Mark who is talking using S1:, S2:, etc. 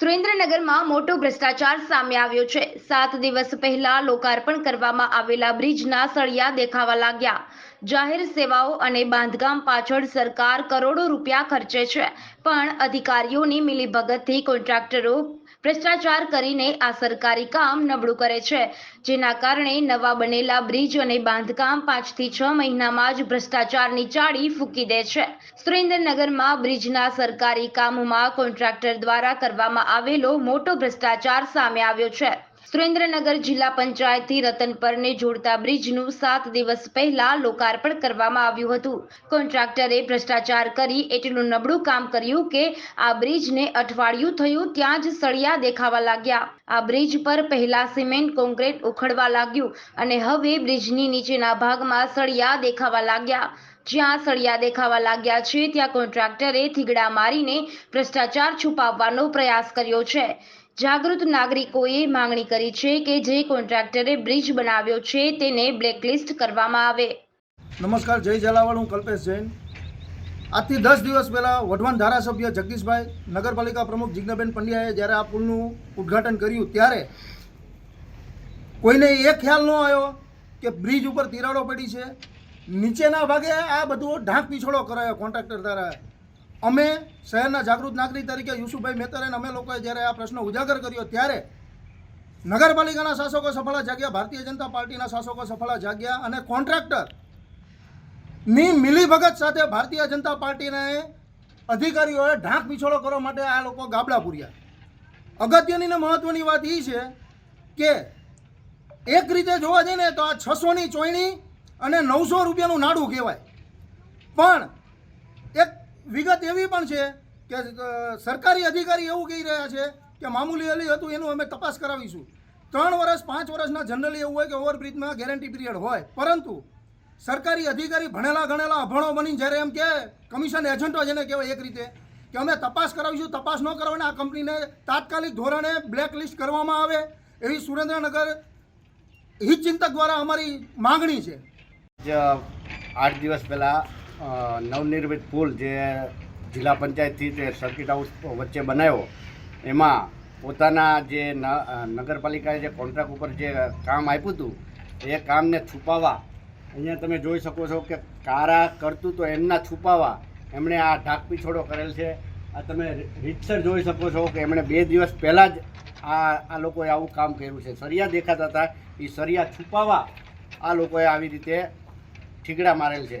S1: સુરેન્દ્રનગરમાં મોટો ભ્રષ્ટાચાર સામે આવ્યો છે. સાત દિવસ પહેલા લોકાર્પણ કરવામાં આવેલા બ્રિજના સળિયા દેખાવા લાગ્યા. જાહેર સેવાઓ અને બાંધકામ પાછળ સરકાર કરોડો રૂપિયા ખર્ચે છે. પણ અધિકારીઓની મિલીભગતથી કોન્ટ્રાક્ટરો ભ્રષ્ટાચાર કરીને આ સરકારી કામ નબળું કરે છે. જેના કારણે નવા બનેલા બ્રિજ અને બાંધકામ પાંચથી છ મહિનામાં જ ભ્રષ્ટાચારની ચાળી ફૂંકી દે છે. સુરેન્દ્રનગરમાં બ્રિજના સરકારી કામમાં કોન્ટ્રાક્ટર દ્વારા કરવામાં આવેલો મોટો ભ્રષ્ટાચાર સામે આવ્યો છે. સુરેન્દ્રનગર જિલ્લા પંચાયતથી રતનપરને જોડતા બ્રિજનું સાત દિવસ પહેલા લોકાર્પણ કરવામાં આવ્યું હતું. કોન્ટ્રાક્ટરે ભ્રષ્ટાચાર કરી એટલું નબળું કામ કર્યું કે આ બ્રિજને અઠવાડિયું થયું ત્યાં જ સળિયા દેખાવા લાગ્યા. આ બ્રિજ પર પહેલા સિમેન્ટ કોન્ક્રીટ ઉખડવા લાગ્યું અને હવે બ્રિજની નીચેના ભાગમાં સળિયા દેખાવા લાગ્યા. જ્યાં સળિયા દેખાવા લાગ્યા છે, ત્યાં કોન્ટ્રાક્ટરે થીગડા મારીને ભ્રષ્ટાચાર છુપાવવાનો પ્રયાસ કર્યો છે. જાગૃત નાગરિકોએ માંગણી કરી છે કે જે કોન્ટ્રાક્ટરે બ્રિજ બનાવ્યો છે તેને બ્લેકલિસ્ટ કરવામાં આવે.
S2: નમસ્કાર, જય જલાવાળ હું કલ્પેશ જૈન. આજથી દસ દિવસ પહેલાં વઢવાણ ધારાસભ્ય જગદીશભાઈ નગરપાલિકા પ્રમુખ જિજ્ઞાબેન પંડ્યાએ જ્યારે આ પુલનું ઉદ્ઘાટન કર્યું ત્યારે કોઈને એ ખ્યાલ ન આવ્યો કે બ્રિજ ઉપર તિરાડો પડી છે. નીચેના ભાગે આ બધું ઢાંક પીછોડો કરાયો કોન્ટ્રાક્ટર દ્વારા. અમે શહેરના જાગૃત નાગરિક તરીકે યુસુફભાઈ મેતરેને અમે લોકોએ જ્યારે આ પ્રશ્ન ઉજાગર કર્યો ત્યારે નગરપાલિકાના શાસકો સફળા જાગ્યા, ભારતીય જનતા પાર્ટીના શાસકો સફળા જાગ્યા અને કોન્ટ્રાક્ટરની મિલીભગત સાથે ભારતીય જનતા પાર્ટીને અધિકારીઓએ ઢાંક પીછોડો કરવા માટે આ લોકો ગાબડા પૂર્યા. અગત્યની ને મહત્વની વાત એ છે કે એક રીતે જોવા જઈએ ને તો આ છસોની ચોયણી અને નવસો રૂપિયાનું નાડું કહેવાય. પણ એક વિગત એવી પણ છે કે સરકારી અધિકારી એવું કહી રહ્યા છે કે મામૂલી અલી હતું, એનું અમે તપાસ કરાવીશું. ત્રણ વર્ષ, પાંચ વર્ષના જનરલી એવું હોય કે ઓવરબ્રિજમાં ગેરંટી પીરિયડ હોય. પરંતુ સરકારી અધિકારી ભણેલા ગણેલા અભણો બની જ્યારે એમ કે કમિશન એજન્ટો જેને કહેવાય એક રીતે. કે અમે તપાસ કરાવીશું, તપાસ ન કરવાને આ કંપનીને તાત્કાલિક ધોરણે બ્લેક લિસ્ટ કરવામાં આવે એવી સુરેન્દ્રનગર હિતચિંતક દ્વારા અમારી માંગણી છે.
S3: આઠ દિવસ પહેલાં નવનિર્મિત પુલ જે જિલ્લા પંચાયતથી તે સર્કિટ હાઉસ વચ્ચે બનાવ્યો, એમાં પોતાના જે નગરપાલિકાએ જે કોન્ટ્રાક્ટ ઉપર જે કામ આપ્યું હતું, એ કામને છુપાવવા. અહીંયા તમે જોઈ શકો છો કે કારા કરતું તો એમના છુપાવવા. એમણે આ ઢાક પીછોડો કરેલ છે. આ તમે રીતસર જોઈ શકો છો કે એમણે બે દિવસ પહેલાં જ આ આ લોકોએ આવું કામ કર્યું છે. સરિયા દેખાતા હતા. એ સરિયા છુપાવવા આ લોકોએ આવી રીતે ઠીકડા મારેલ છે.